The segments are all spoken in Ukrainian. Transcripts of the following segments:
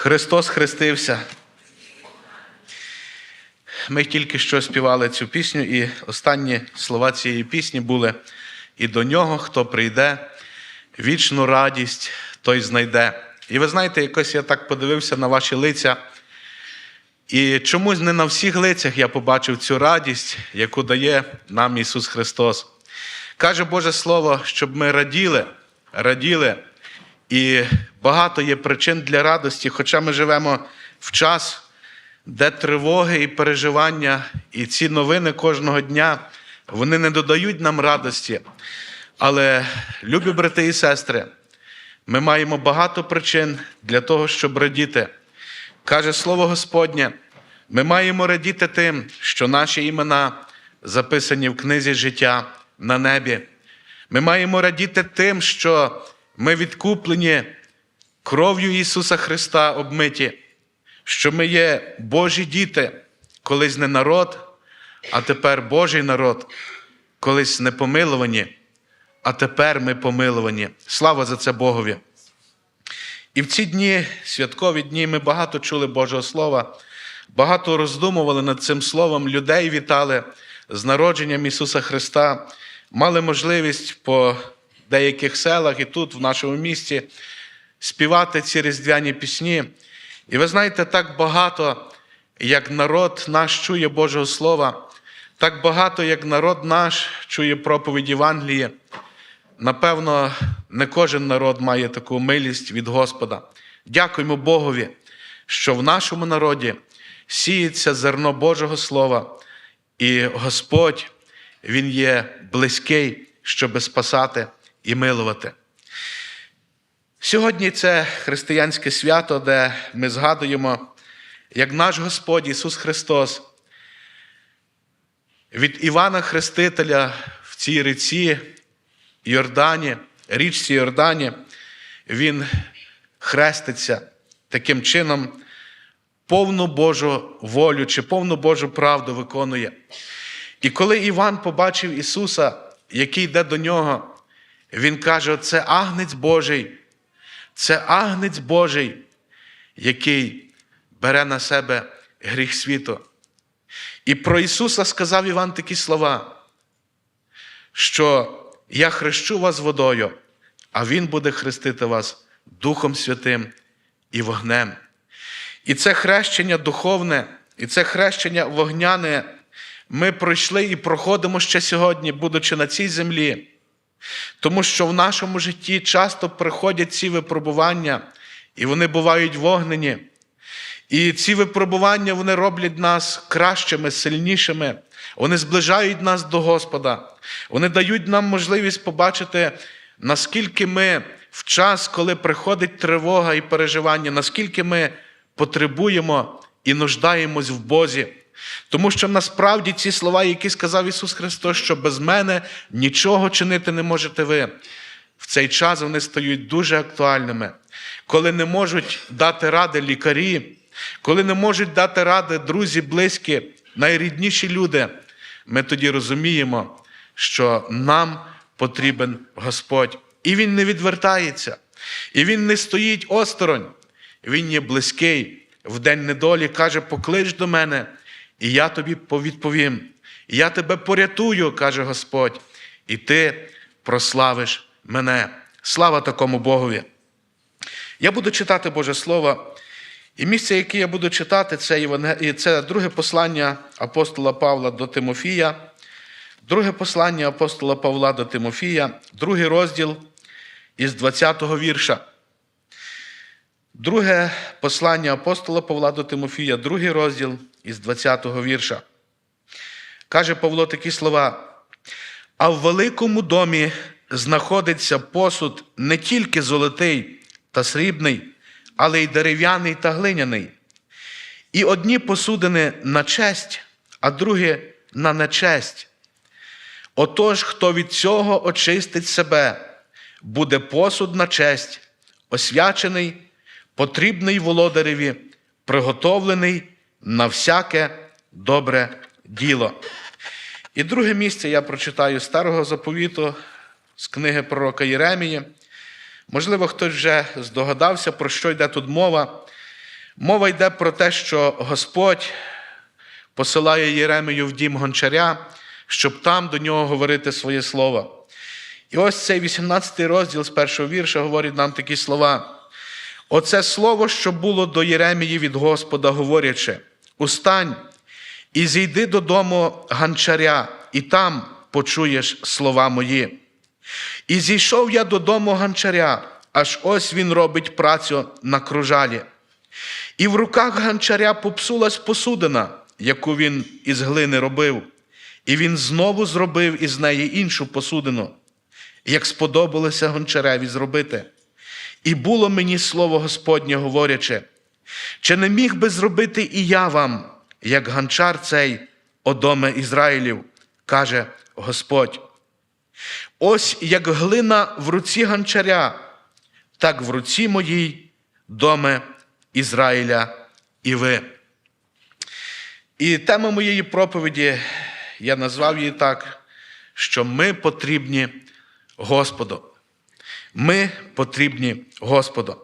Христос хрестився. Ми тільки що співали цю пісню, і останні слова цієї пісні були: і до нього, хто прийде, вічну радість той знайде. І ви знаєте, якось я так подивився на ваші лиця. І чомусь не на всіх лицях я побачив цю радість, яку дає нам Ісус Христос. Каже Боже Слово, щоб ми раділи, раділи. І багато є причин для радості, хоча ми живемо в час, де тривоги і переживання, і ці новини кожного дня вони не додають нам радості. Але, любі брати і сестри, ми маємо багато причин для того, щоб радіти. Каже Слово Господнє, ми маємо радіти тим, що наші імена записані в книзі життя на небі. Ми маємо радіти тим, що ми відкуплені кров'ю Ісуса Христа обмиті, що ми є Божі діти, колись не народ, а тепер Божий народ, колись не помилувані, а тепер ми помилувані. Слава за це Богові! І в ці дні, святкові дні, ми багато чули Божого Слова, багато роздумували над цим словом, людей вітали з народженням Ісуса Христа, мали можливість по деяких селах і тут, в нашому місті, співати ці різдвяні пісні. І ви знаєте, так багато, як народ наш чує Божого Слова, так багато, як народ наш чує проповідь Євангелії, Напевно, не кожен народ має таку милість від Господа. Дякуємо Богові, що в нашому народі сіється зерно Божого Слова, і Господь, Він є близький, щоб спасати і милувати. Сьогодні це християнське свято, де ми згадуємо, як наш Господь Ісус Христос від Івана Хрестителя в цій ріці Йордані, річці Йордані, він хреститься таким чином, повну Божу волю чи повну Божу правду виконує. І коли Іван побачив Ісуса, який йде до нього, він каже: це агнець Божий, це агнець Божий, який бере на себе гріх світу. І про Ісуса сказав Іван такі слова, що я хрещу вас водою, а Він буде хрестити вас Духом Святим і вогнем. І це хрещення духовне, і це хрещення вогняне ми пройшли і проходимо ще сьогодні, будучи на цій землі. Тому що в нашому житті часто приходять ці випробування, і вони бувають вогнені. І ці випробування вони роблять нас кращими, сильнішими. Вони зближають нас до Господа. Вони дають нам можливість побачити, наскільки ми в час, коли приходить тривога і переживання, наскільки ми потребуємо і нуждаємось в Бозі. Тому що насправді ці слова, які сказав Ісус Христос, що без мене нічого чинити не можете ви. В цей час вони стають дуже актуальними, коли не можуть дати ради лікарі, коли не можуть дати ради друзі, близькі, найрідніші люди, ми тоді розуміємо, що нам потрібен Господь. І Він не відвертається, і Він не стоїть осторонь. Він є близький. В день недолі каже: поклич до мене, і я тобі повідповім. І я тебе порятую, каже Господь, і ти прославиш мене. Слава такому Богові. Я буду читати Боже Слово. І місце, яке я буду читати, це це друге послання апостола Павла до Тимофія, друге послання апостола Павла до Тимофія, другий розділ із 20-го вірша. Друге послання апостола Павла до Тимофія, другий розділ із 20-го вірша. Каже Павло такі слова. А в великому домі знаходиться посуд не тільки золотий та срібний, але й дерев'яний та глиняний. І одні посудини на честь, а другі на нечесть. Отож, хто від цього очистить себе, буде посуд на честь, освячений, потрібний володареві, приготовлений на всяке добре діло. І друге місце я прочитаю старого заповіту з книги пророка Єремії. Можливо, хтось вже здогадався, про що йде тут мова. Мова йде про те, що Господь посилає Єремію в дім гончаря, щоб там до нього говорити своє слово. І ось цей 18 розділ з першого вірша говорить нам такі слова. Оце слово, що було до Єремії від Господа, говорячи: Устань і зійди додому ганчаря, і там почуєш слова мої. І зійшов я додому ганчаря, аж ось він робить працю на кружалі. І в руках ганчаря попсулась посудина, яку він із глини робив, і він знову зробив із неї іншу посудину, як сподобалося гончареві зробити. І було мені слово Господнє, говорячи, чи не міг би зробити і я вам, як ганчар цей, одоме Ізраїлів, каже Господь. Ось як глина в руці ганчаря, так в руці моїй доме Ізраїля і ви. І тема моєї проповіді, я назвав її так, що ми потрібні Господу. Ми потрібні Господу.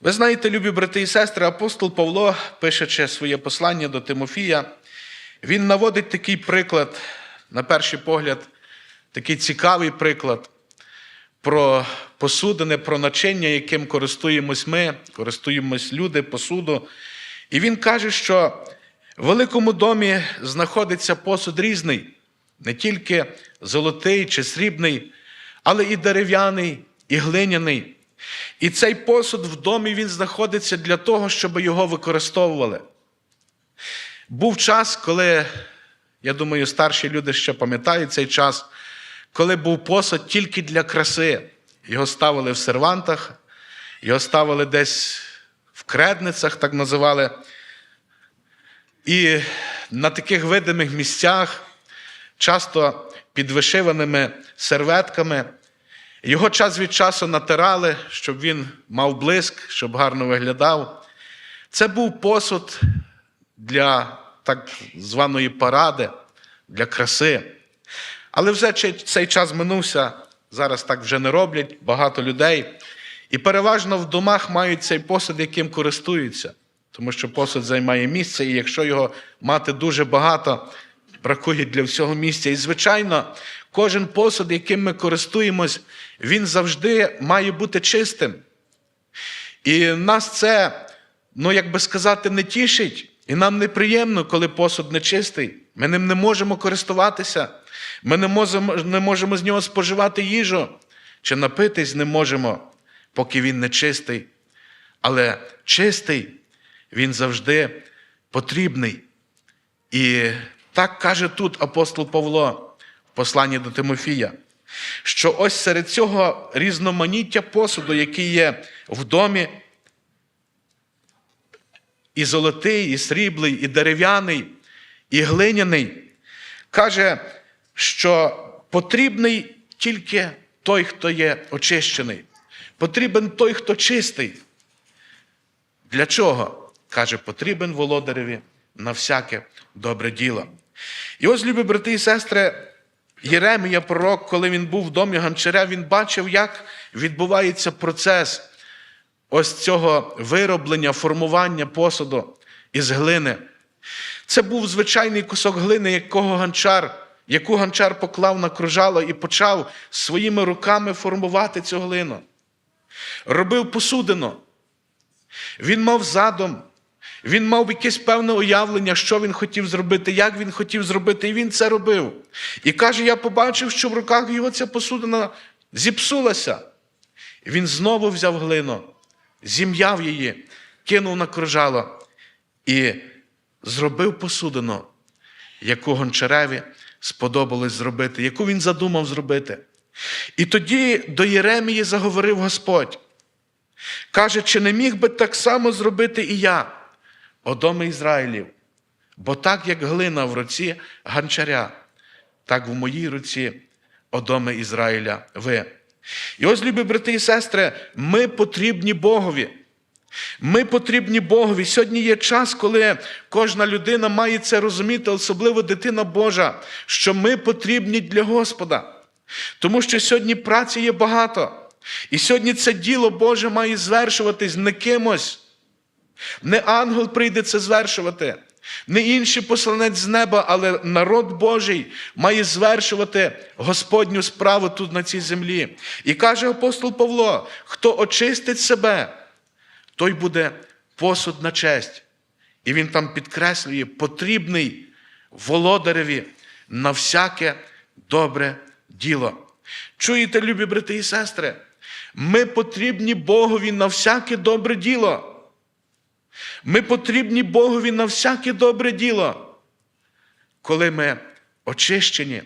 Ви знаєте, любі брати і сестри, апостол Павло, пишучи своє послання до Тимофія, він наводить такий приклад, на перший погляд, такий цікавий приклад про посудини, про начиння, яким користуємось ми, користуємось люди, посуду. І він каже, що в великому домі знаходиться посуд різний, не тільки золотий чи срібний, але і дерев'яний, і глиняний. І цей посуд в домі він знаходиться для того, щоб його використовували. Був час, коли, я думаю, старші люди ще пам'ятають цей час, коли був посуд тільки для краси. Його ставили в сервантах, його ставили десь в кредницях, так називали. І на таких видимих місцях, часто під вишиваними серветками, його час від часу натирали, щоб він мав блиск, щоб гарно виглядав. Це був посуд для так званої паради, для краси. Але вже цей час минувся, зараз так вже не роблять багато людей. І переважно в домах мають цей посуд, яким користуються, тому що посуд займає місце, і якщо його мати дуже багато, бракує для всього місця. І, звичайно, кожен посуд, яким ми користуємось, він завжди має бути чистим. І нас це, ну як би сказати, не тішить. І нам неприємно, коли посуд нечистий. Ми ним не можемо користуватися. Ми не можемо, не можемо з нього споживати їжу чи напитись не можемо, поки він не чистий. Але чистий він завжди потрібний. І так каже тут апостол Павло в посланні до Тимофія, що ось серед цього різноманіття посуду, який є в домі, і золотий, і сріблий, і дерев'яний, і глиняний, каже, що потрібний тільки той, хто є очищений. Потрібен той, хто чистий. Для чого? Каже, потрібен володареві на всяке добре діло. І ось, любі брати і сестри, Єремія, пророк, коли він був в домі Гончаря, він бачив, як відбувається процес ось цього вироблення, формування посуду із глини. Це був звичайний кусок глини, якого гончар, яку гончар поклав на кружало і почав своїми руками формувати цю глину. Робив посудину. Він мав задум, він мав якесь певне уявлення, що він хотів зробити, як він хотів зробити, і він це робив. І каже: я побачив, що в руках його ця посудина зіпсулася. І він знову взяв глину, зім'яв її, кинув на кружало і зробив посудину, яку гончареві сподобалось зробити, яку він задумав зробити. І тоді до Єремії заговорив Господь. Каже, чи не міг би так само зробити і я, одоми Ізраїлів? Бо так, як глина в руці ганчаря, так в моїй руці, одоми Ізраїля, ви. І ось, любі брати і сестри, ми потрібні Богові. Ми потрібні Богові. Сьогодні є час, коли кожна людина має це розуміти, особливо дитина Божа, що ми потрібні для Господа. Тому що сьогодні праці є багато. І сьогодні це діло Боже має звершуватись не кимось, Не ангел прийде це звершувати, не інший посланець з неба, але народ Божий має звершувати Господню справу тут на цій землі. І каже апостол Павло: хто очистить себе, той буде посуд на честь. І він там підкреслює, потрібний володареві на всяке добре діло. Чуєте, любі брати і сестри? Ми потрібні Богові на всяке добре діло. Ми потрібні Богові на всяке добре діло. Коли ми очищені,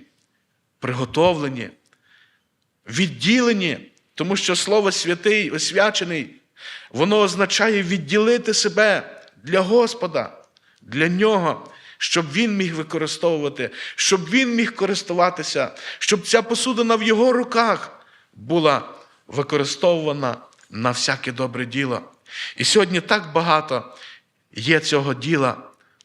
приготовлені, відділені, тому що Слово святий, освячений, воно означає відділити себе для Господа, для Нього, щоб Він міг використовувати, щоб Він міг користуватися, щоб ця посудина в Його руках була використовувана на всяке добре діло. І сьогодні так багато є цього діла,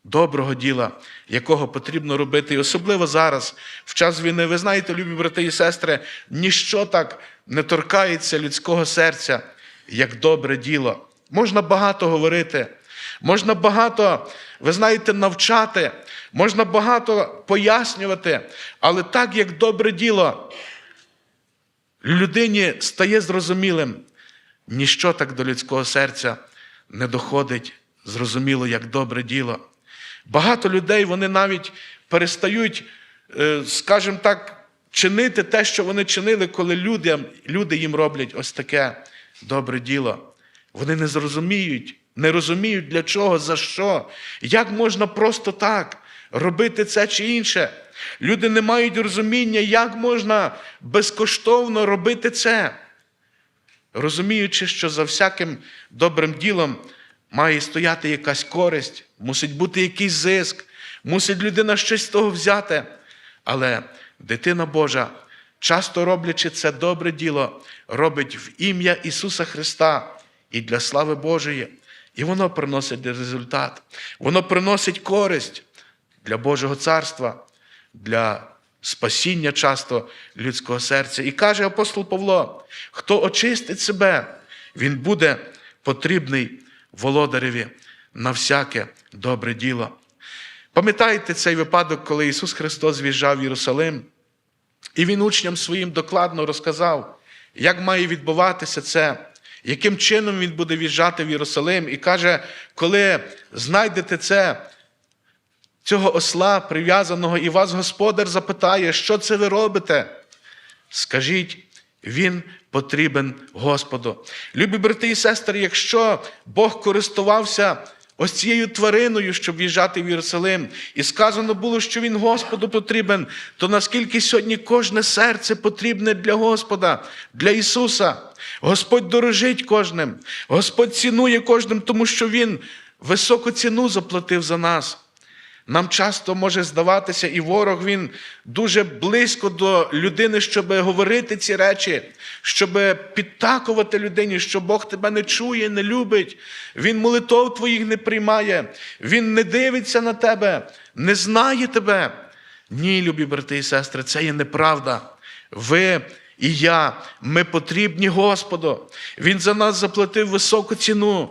доброго діла, якого потрібно робити. І особливо зараз, в час війни, ви знаєте, любі брати і сестри, ніщо так не торкається людського серця, як добре діло. Можна багато говорити, можна багато, ви знаєте, навчати, можна багато пояснювати, але так як добре діло людині стає зрозумілим, ніщо так до людського серця не доходить зрозуміло, як добре діло. Багато людей вони навіть перестають, е, скажімо так, чинити те, що вони чинили, коли люди, люди їм роблять ось таке добре діло. Вони не зрозуміють, не розуміють, для чого, за що, як можна просто так робити це чи інше. Люди не мають розуміння, як можна безкоштовно робити це, розуміючи, що за всяким добрим ділом має стояти якась користь, мусить бути якийсь зиск, мусить людина щось з того взяти. Але дитина Божа, часто роблячи це добре діло, робить в ім'я Ісуса Христа і для слави Божої. І воно приносить результат, воно приносить користь для Божого царства, для спасіння часто людського серця. І каже апостол Павло: хто очистить себе, він буде потрібний володареві на всяке добре діло. Пам'ятаєте цей випадок, коли Ісус Христос в'їжджав в Єрусалим, і Він учням своїм докладно розказав, як має відбуватися це, яким чином Він буде в'їжджати в Єрусалим, і каже, коли знайдете це, цього осла прив'язаного, і вас Господар запитає, що це ви робите? Скажіть, він потрібен Господу. Любі брати і сестри, якщо Бог користувався ось цією твариною, щоб в'їжджати в Єрусалим, і сказано було, що Він Господу потрібен, то наскільки сьогодні кожне серце потрібне для Господа, для Ісуса. Господь дорожить кожним, Господь цінує кожним, тому що Він високу ціну заплатив за нас. Нам часто може здаватися, і ворог він дуже близько до людини, щоб говорити ці речі, щоб підтакувати людині, що Бог тебе не чує, не любить, Він молитов твоїх не приймає, Він не дивиться на тебе, не знає тебе. Ні, любі брати і сестри, це є неправда. Ви і я, ми потрібні Господу. Він за нас заплатив високу ціну.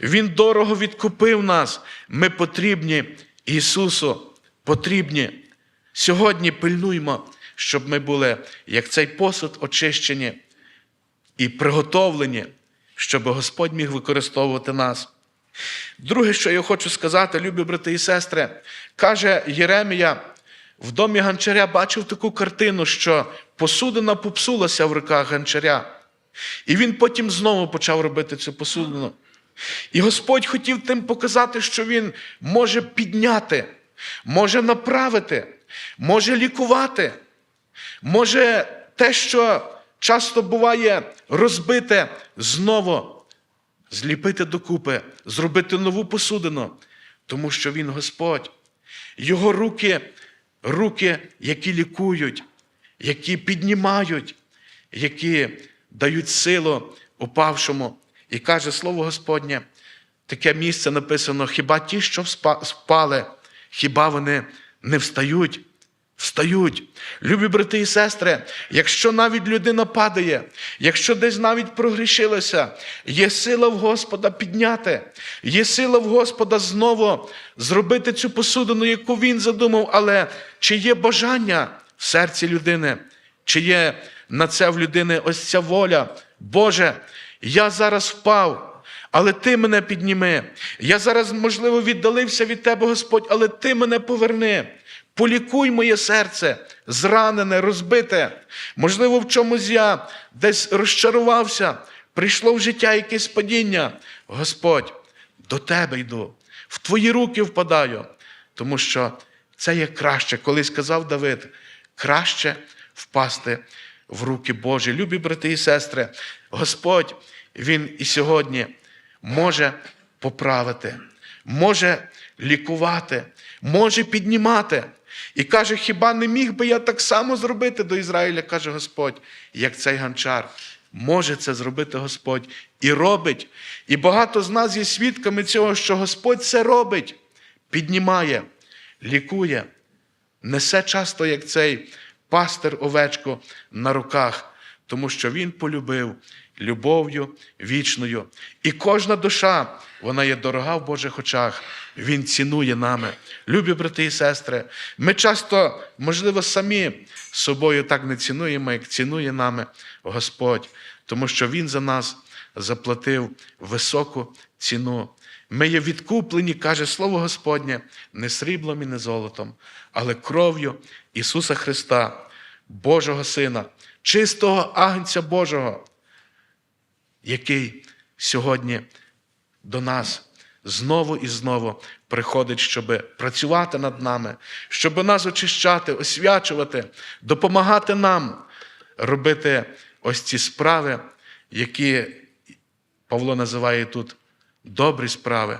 Він дорого відкупив нас. Ми потрібні. Ісусу потрібні. Сьогодні пильнуймо, щоб ми були, як цей посуд, очищені і приготовлені, щоб Господь міг використовувати нас. Друге, що я хочу сказати, любі брати і сестри, каже Єремія, в домі ганчаря бачив таку картину, що посудина попсулася в руках ганчаря. І він потім знову почав робити цю посудину. І Господь хотів тим показати, що Він може підняти, може направити, може лікувати, може те, що часто буває розбите, знову зліпити докупи, зробити нову посудину, тому що Він Господь. Його руки, руки, які лікують, які піднімають, які дають силу упавшому. І каже Слово Господнє, таке місце написано: хіба ті, що спали, хіба вони не встають? встають. Любі брати і сестри, якщо навіть людина падає, якщо десь навіть прогрішилася, є сила в Господа підняти, є сила в Господа знову зробити цю посудину, яку він задумав, але чи є бажання в серці людини, чи є на це в людини ось ця воля? Боже, я зараз впав. Але ти мене підніми. Я зараз, можливо, віддалився від тебе, Господь, але ти мене поверни. Полікуй моє серце, зранене, розбите. Можливо, в чомусь я десь розчарувався, прийшло в життя якесь падіння. Господь, до тебе йду, в твої руки впадаю, тому що це є краще, колись сказав Давид, краще впасти в руки Божі. Любі брати і сестри, Господь, Він і сьогодні може поправити, може лікувати, може піднімати. І каже, хіба не міг би я так само зробити до Ізраїля, каже Господь, як цей ганчар. Може це зробити Господь і робить. І багато з нас є свідками цього, що Господь це робить, піднімає, лікує, несе часто, як цей пастир овечку на руках, тому що Він полюбив любов'ю вічною. І кожна душа, вона є дорога в Божих очах. Він цінує нами. Любі брати і сестри, ми часто, можливо, самі собою так не цінуємо, як цінує нами Господь, тому що Він за нас заплатив високу ціну. Ми є відкуплені, каже Слово Господнє, не сріблом і не золотом, але кров'ю Ісуса Христа, Божого Сина, чистого Агнця Божого, який сьогодні до нас знову і знову приходить, щоб працювати над нами, щоб нас очищати, освячувати, допомагати нам робити ось ці справи, які Павло називає тут добрі справи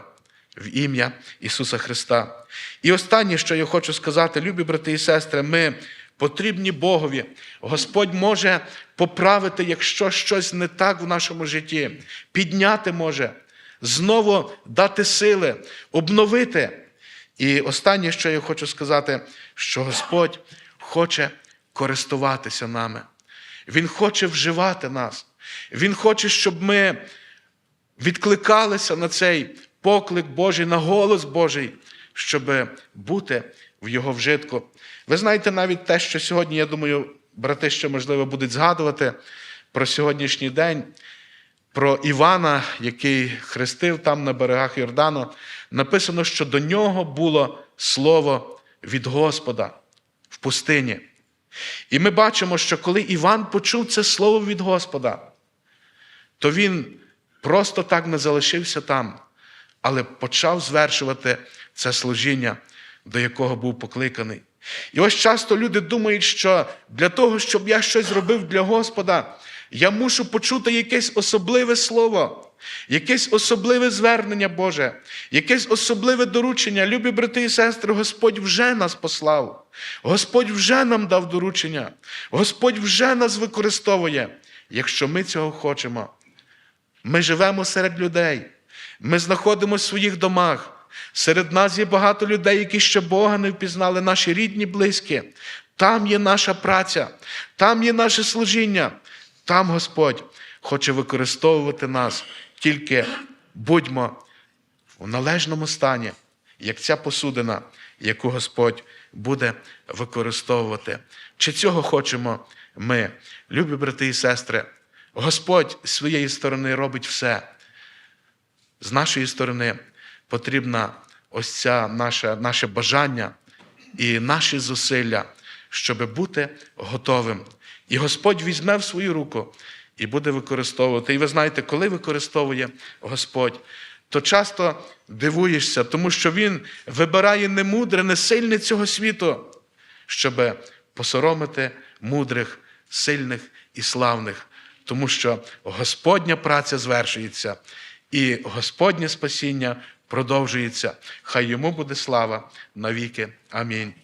в ім'я Ісуса Христа. І останнє, що я хочу сказати, любі брати і сестри, ми потрібні Богові. Господь може поправити, якщо щось не так в нашому житті, підняти може, знову дати сили, обновити. І останнє, що я хочу сказати, що Господь хоче користуватися нами. Він хоче вживати нас. Він хоче, щоб ми відкликалися на цей поклик Божий, на голос Божий, щоб бути в Його вжитку. Ви знаєте навіть те, що сьогодні, я думаю, брати ще, можливо, будуть згадувати про сьогоднішній день, про Івана, який хрестив там на берегах Йордану, написано, що до нього було слово від Господа в пустині. І ми бачимо, що коли Іван почув це слово від Господа, то він просто так не залишився там, але почав звершувати це служіння, до якого був покликаний. І ось часто люди думають, що для того, щоб я щось зробив для Господа, я мушу почути якесь особливе слово, якесь особливе звернення Боже, якесь особливе доручення. Любі брати і сестри, Господь вже нас послав, Господь вже нам дав доручення, Господь вже нас використовує, якщо ми цього хочемо. Ми живемо серед людей, ми знаходимося в своїх домах. Серед нас є багато людей, які ще Бога не впізнали, наші рідні, близькі. Там є наша праця, там є наше служіння. Там Господь хоче використовувати нас, тільки будьмо в належному стані, як ця посудина, яку Господь буде використовувати. Чи цього хочемо ми, любі брати і сестри? Господь з своєї сторони робить все. З нашої сторони потрібна ось ця наше, наше бажання і наші зусилля, щоб бути готовим. І Господь візьме в свою руку і буде використовувати. І ви знаєте, коли використовує Господь, то часто дивуєшся, тому що Він вибирає не мудре, не сильне цього світу, щоб посоромити мудрих, сильних і славних. Тому що Господня праця звершується, і Господнє спасіння продовжується. Хай йому буде слава навіки. Амінь.